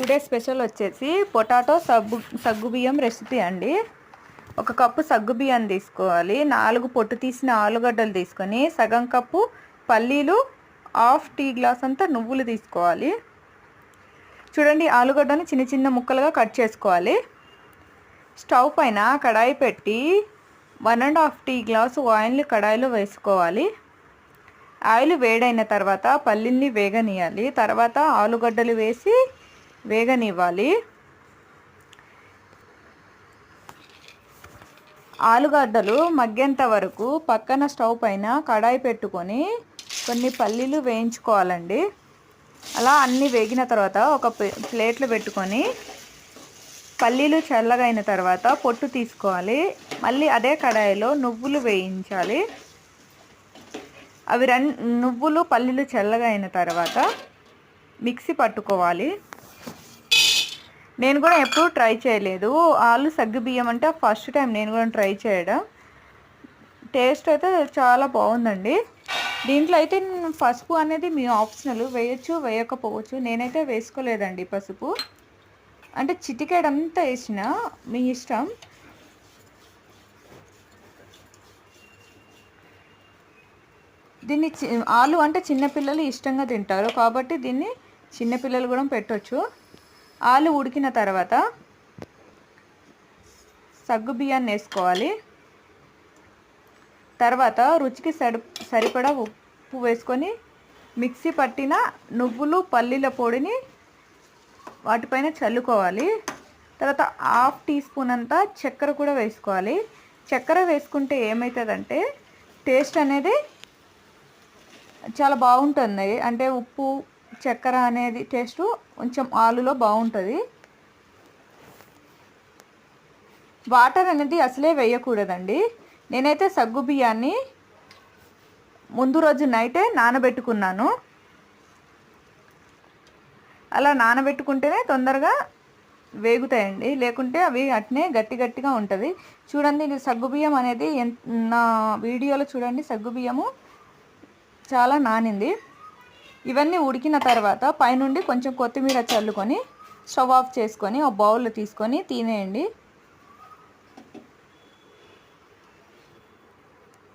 Today special వచ్చేసి potato సగ్గు సగ్గుబియ్యం రెసిపీ అండి. ఒక కప్పు సగ్గుబియ్యం తీసుకోవాలి. నాలుగు పొట్టు తీసిన ఆలుగడ్డలు తీసుకొని సగం కప్పు పల్లీలు హాఫ్ టీ గ్లాస్ అంతా నువ్వులు తీసుకోవాలి. చూడండి ఆలుగడ్డని చిన్న చిన్న ముక్కలుగా కట్ చేసుకోవాలి. స్టవ్ పైన కడాయి పెట్టి one and half tea glass ఆయిల్ని కడాయిలో వేసుకోవాలి. ఆయిల్ వేడైన తర్వాత పల్లీల్ని వేగనీయాలి. తర్వాత ఆలుగడ్డలు వేసి వేగనివ్వాలి. ఆలుగడ్డలు మగ్గేంత వరకు పక్కన స్టవ్ పైన కడాయి పెట్టుకొని కొన్ని పల్లీలు వేయించుకోవాలండి. అలా అన్నీ వేగిన తర్వాత ఒక ప్లేట్లు పెట్టుకొని పల్లీలు చల్లగైన తర్వాత పొట్టు తీసుకోవాలి. మళ్ళీ అదే కడాయిలో నువ్వులు వేయించాలి. అవి రెండు నువ్వులు పల్లీలు చల్లగా అయిన తర్వాత మిక్సీ పట్టుకోవాలి. నేను కూడా ఎప్పుడూ ట్రై చేయలేదు. ఆలు సగ్గు బియ్యం అంటే ఫస్ట్ టైం నేను కూడా ట్రై చేయడం. టేస్ట్ అయితే చాలా బాగుందండి. దీంట్లో అయితే పసుపు అనేది మీ ఆప్షనల్. వేయచ్చు వేయకపోవచ్చు. నేనైతే వేసుకోలేదండి పసుపు. అంటే చిటికేడంతా వేసిన మీ ఇష్టం. దీన్ని ఆలు అంటే చిన్నపిల్లలు ఇష్టంగా తింటారు. కాబట్టి దీన్ని చిన్నపిల్లలు కూడా పెట్టొచ్చు. ఆలు ఉడికిన తర్వాత సగ్గు బియ్యాన్ని వేసుకోవాలి. తర్వాత రుచికి సరి సరిపడా ఉప్పు వేసుకొని మిక్సీ పట్టిన నువ్వులు పల్లీల పొడిని వాటిపైన చల్లుకోవాలి. తర్వాత హాఫ్ టీ స్పూన్ అంతా చక్కెర కూడా వేసుకోవాలి. చక్కెర వేసుకుంటే ఏమవుతుందంటే టేస్ట్ అనేది చాలా బాగుంటుంది. అంటే ఉప్పు చక్కెర అనేది టేస్ట్ కొంచెం ఆలులో బాగుంటుంది. వాటర్ అనేది అసలే వేయకూడదండి. నేనైతే సగ్గు బియ్యాన్ని ముందు రోజు నైటే నానబెట్టుకున్నాను. అలా నానబెట్టుకుంటేనే తొందరగా వేగుతాయండి. లేకుంటే అవి అట్నే గట్టి గట్టిగా ఉంటుంది. చూడండి ఇది సగ్గుబియ్యం అనేది నా వీడియోలో చూడండి సగ్గుబియ్యము చాలా నానింది. ఇవన్నీ ఉడికిన తర్వాత పైనుండి కొంచెం కొత్తిమీర చల్లుకొని స్టవ్ ఆఫ్ చేసుకొని ఒక బౌల్లో తీసుకొని తినేయండి.